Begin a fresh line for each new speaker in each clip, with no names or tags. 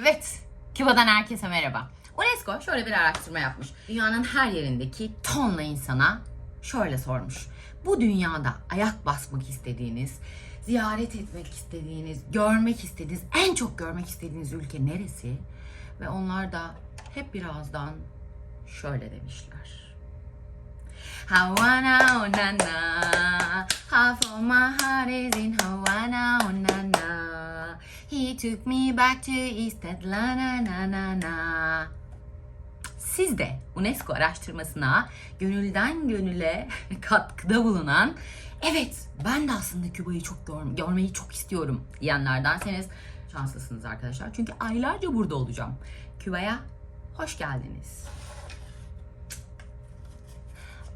Evet, Küba'dan herkese merhaba. UNESCO şöyle bir araştırma yapmış. Dünyanın her yerindeki tonla insana şöyle sormuş. Bu dünyada ayak basmak istediğiniz, ziyaret etmek istediğiniz, görmek istediğiniz, en çok görmek istediğiniz ülke neresi? Ve onlar da hep birazdan şöyle demişler. Havana oh na na Half of my heart is in Havana oh na na He took me back to East Atlanta na na na siz de UNESCO araştırmasına gönülden gönüle katkıda bulunan evet ben de aslında Küba'yı çok gör- görmeyi çok istiyorum diyenlerdenseniz şanslısınız arkadaşlar. Çünkü aylarca burada olacağım. Küba'ya hoş geldiniz.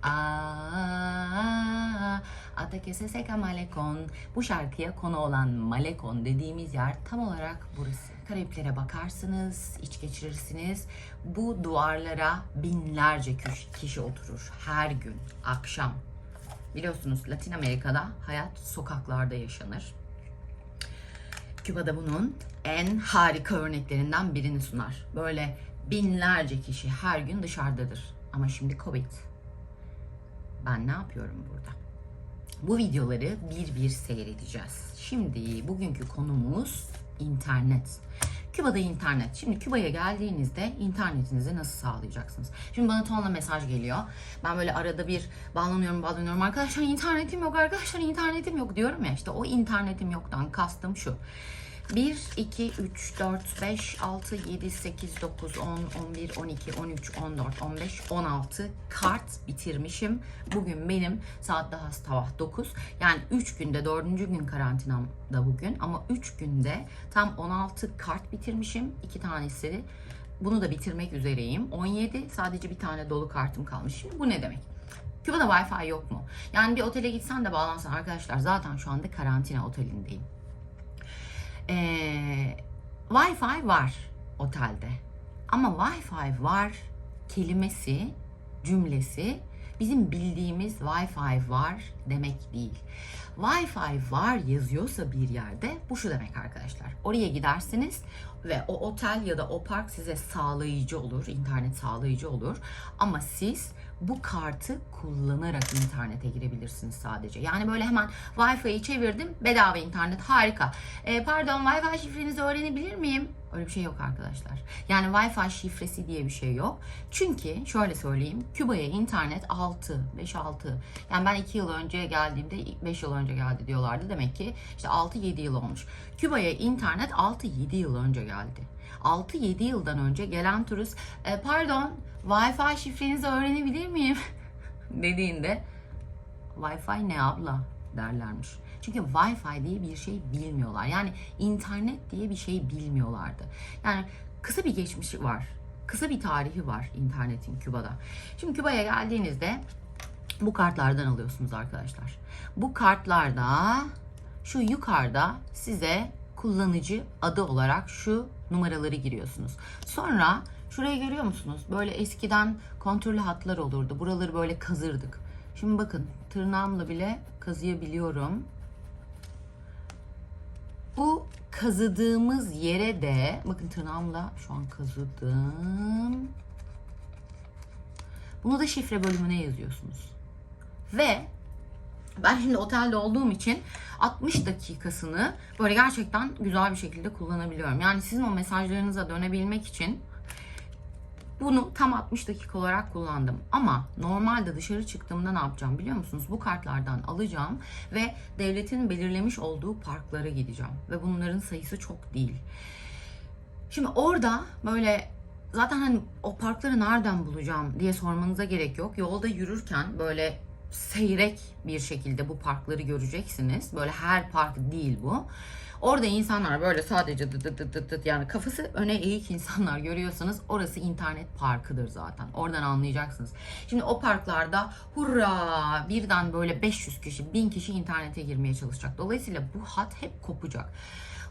Aa, Atakese Seka Malekon. Bu şarkıya konu olan Malekon dediğimiz yer tam olarak burası. Karayiplere bakarsınız, iç geçirirsiniz. Bu duvarlara binlerce kişi oturur her gün, akşam. Biliyorsunuz Latin Amerika'da hayat sokaklarda yaşanır. Küba'da bunun en harika örneklerinden birini sunar. Böyle binlerce kişi her gün dışarıdadır. Ama şimdi Covid. Ben ne yapıyorum burada? Bu videoları bir bir seyredeceğiz. Şimdi bugünkü konumuz internet. Küba'da internet. Şimdi Küba'ya geldiğinizde internetinizi nasıl sağlayacaksınız? Şimdi bana tonla mesaj geliyor. Ben böyle arada bir bağlanıyorum bağlanıyorum. Arkadaşlar internetim yok, arkadaşlar internetim yok diyorum ya. İşte o internetim yoktan kastım şu. 1, 2, 3, 4, 5, 6, 7, 8, 9, 10, 11, 12, 13, 14, 15, 16 kart bitirmişim. Bugün benim saat daha sabah 9. Yani 3 günde 4. gün karantinamda bugün ama 3 günde tam 16 kart bitirmişim. 2 tanesi bunu da bitirmek üzereyim. 17 sadece bir tane dolu kartım kalmış. Şimdi bu ne demek? Küba'da Wi-Fi yok mu? Yani bir otele gitsen de bağlansan arkadaşlar zaten şu anda karantina otelindeyim. Ee, Wi-Fi var otelde. Ama Wi-Fi var kelimesi, cümlesi bizim bildiğimiz Wi-Fi var demek değil. Wi-Fi var yazıyorsa bir yerde bu şu demek arkadaşlar. Oraya gidersiniz ve o otel ya da o park size sağlayıcı olur, internet sağlayıcı olur. Ama siz bu kartı kullanarak internete girebilirsiniz sadece. Yani böyle hemen Wi-Fi'yi çevirdim, bedava internet harika. Ee, pardon Wi-Fi şifrenizi öğrenebilir miyim? Öyle bir şey yok arkadaşlar. Yani Wi-Fi şifresi diye bir şey yok. Çünkü şöyle söyleyeyim, Küba'ya internet 6, 5-6. Yani ben 2 yıl önce geldiğimde 5 yıl önce geldi diyorlardı. Demek ki işte 6-7 yıl olmuş. Küba'ya internet 6-7 yıl önce geldi. 6-7 yıldan önce gelen turist "E, pardon Wi-Fi şifrenizi öğrenebilir miyim? dediğinde Wi-Fi ne abla derlermiş. Çünkü Wi-Fi diye bir şey bilmiyorlar. Yani internet diye bir şey bilmiyorlardı. Yani kısa bir geçmişi var. Kısa bir tarihi var internetin Küba'da. Şimdi Küba'ya geldiğinizde bu kartlardan alıyorsunuz arkadaşlar. Bu kartlarda şu yukarıda size kullanıcı adı olarak şu numaraları giriyorsunuz. Sonra şurayı görüyor musunuz? Böyle eskiden kontrollü hatlar olurdu. Buraları böyle kazırdık. Şimdi bakın tırnağımla bile kazıyabiliyorum. Bu kazıdığımız yere de bakın tırnağımla şu an kazıdım. Bunu da şifre bölümüne yazıyorsunuz. Ve ben şimdi otelde olduğum için 60 dakikasını böyle gerçekten güzel bir şekilde kullanabiliyorum. Yani sizin o mesajlarınıza dönebilmek için bunu tam 60 dakika olarak kullandım. Ama normalde dışarı çıktığımda ne yapacağım biliyor musunuz? Bu kartlardan alacağım ve devletin belirlemiş olduğu parklara gideceğim. Ve bunların sayısı çok değil. Şimdi orada böyle zaten hani o parkları nereden bulacağım diye sormanıza gerek yok. Yolda yürürken böyle seyrek bir şekilde bu parkları göreceksiniz. Böyle her park değil bu. Orada insanlar böyle sadece dıt dıt dıt dıt dıt yani kafası öne eğik insanlar görüyorsanız orası internet parkıdır zaten. Oradan anlayacaksınız. Şimdi o parklarda hurra birden böyle 500 kişi 1000 kişi internete girmeye çalışacak. Dolayısıyla bu hat hep kopacak.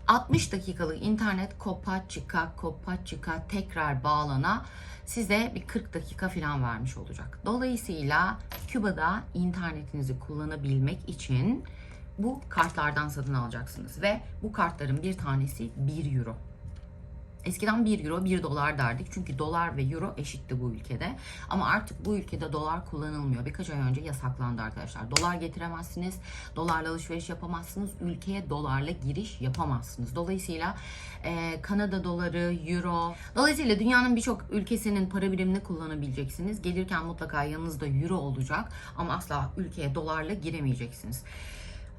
60 dakikalık internet kopa çıka kopa çıka tekrar bağlana size bir 40 dakika falan vermiş olacak. Dolayısıyla Küba'da internetinizi kullanabilmek için bu kartlardan satın alacaksınız ve bu kartların bir tanesi 1 euro. Eskiden 1 euro 1 dolar derdik. Çünkü dolar ve euro eşitti bu ülkede. Ama artık bu ülkede dolar kullanılmıyor. Birkaç ay önce yasaklandı arkadaşlar. Dolar getiremezsiniz. Dolarla alışveriş yapamazsınız. Ülkeye dolarla giriş yapamazsınız. Dolayısıyla e, Kanada doları, euro. Dolayısıyla dünyanın birçok ülkesinin para birimini kullanabileceksiniz. Gelirken mutlaka yanınızda euro olacak. Ama asla ülkeye dolarla giremeyeceksiniz.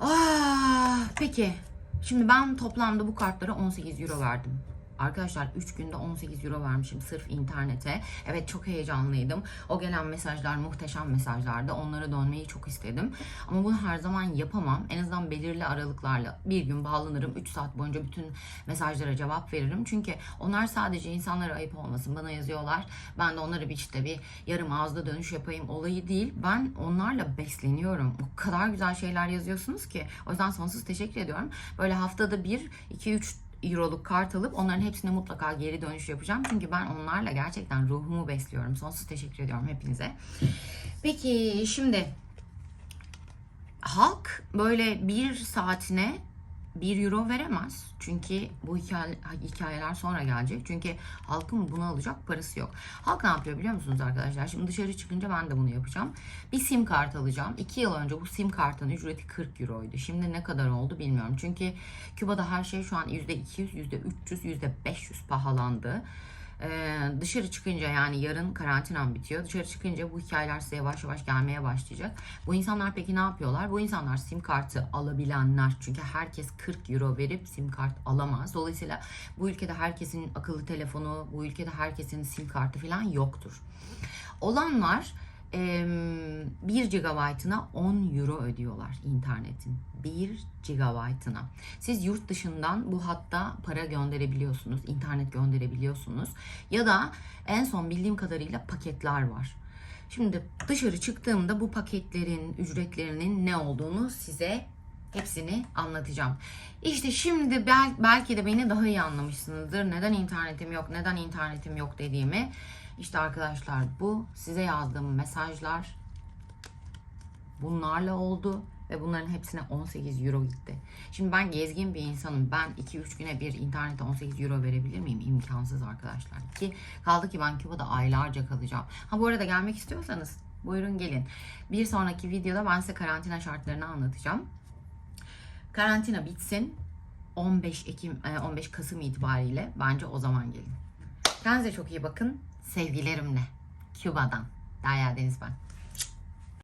Ah, peki. Şimdi ben toplamda bu kartlara 18 euro verdim. Arkadaşlar 3 günde 18 euro vermişim sırf internete. Evet çok heyecanlıydım. O gelen mesajlar muhteşem mesajlardı. Onlara dönmeyi çok istedim. Ama bunu her zaman yapamam. En azından belirli aralıklarla bir gün bağlanırım. 3 saat boyunca bütün mesajlara cevap veririm. Çünkü onlar sadece insanlara ayıp olmasın. Bana yazıyorlar. Ben de onlara bir işte bir yarım ağızda dönüş yapayım olayı değil. Ben onlarla besleniyorum. O kadar güzel şeyler yazıyorsunuz ki. O yüzden sonsuz teşekkür ediyorum. Böyle haftada bir, iki, üç euroluk kart alıp onların hepsine mutlaka geri dönüş yapacağım. Çünkü ben onlarla gerçekten ruhumu besliyorum. Sonsuz teşekkür ediyorum hepinize. Peki şimdi halk böyle bir saatine 1 euro veremez. Çünkü bu hikaye, hikayeler sonra gelecek. Çünkü halkın bunu alacak parası yok. Halk ne yapıyor biliyor musunuz arkadaşlar? Şimdi dışarı çıkınca ben de bunu yapacağım. Bir sim kart alacağım. 2 yıl önce bu sim kartın ücreti 40 euroydu. Şimdi ne kadar oldu bilmiyorum. Çünkü Küba'da her şey şu an %200, %300, %500 pahalandı. Ee, dışarı çıkınca yani yarın karantinam bitiyor. Dışarı çıkınca bu hikayeler size yavaş yavaş gelmeye başlayacak. Bu insanlar peki ne yapıyorlar? Bu insanlar sim kartı alabilenler. Çünkü herkes 40 euro verip sim kart alamaz. Dolayısıyla bu ülkede herkesin akıllı telefonu, bu ülkede herkesin sim kartı falan yoktur. Olanlar 1 GB'ına 10 euro ödüyorlar internetin. 1 GB'ına. Siz yurt dışından bu hatta para gönderebiliyorsunuz, internet gönderebiliyorsunuz. Ya da en son bildiğim kadarıyla paketler var. Şimdi dışarı çıktığımda bu paketlerin ücretlerinin ne olduğunu size hepsini anlatacağım. İşte şimdi bel- belki de beni daha iyi anlamışsınızdır. Neden internetim yok, neden internetim yok dediğimi. İşte arkadaşlar bu size yazdığım mesajlar bunlarla oldu ve bunların hepsine 18 euro gitti. Şimdi ben gezgin bir insanım. Ben 2-3 güne bir internete 18 euro verebilir miyim? İmkansız arkadaşlar. Ki kaldı ki ben Küba'da aylarca kalacağım. Ha bu arada gelmek istiyorsanız buyurun gelin. Bir sonraki videoda ben size karantina şartlarını anlatacağım. Karantina bitsin. 15 Ekim, e, 15 Kasım itibariyle bence o zaman gelin. Kendinize çok iyi bakın. Sevgilerimle. Küba'dan. Derya Deniz ben.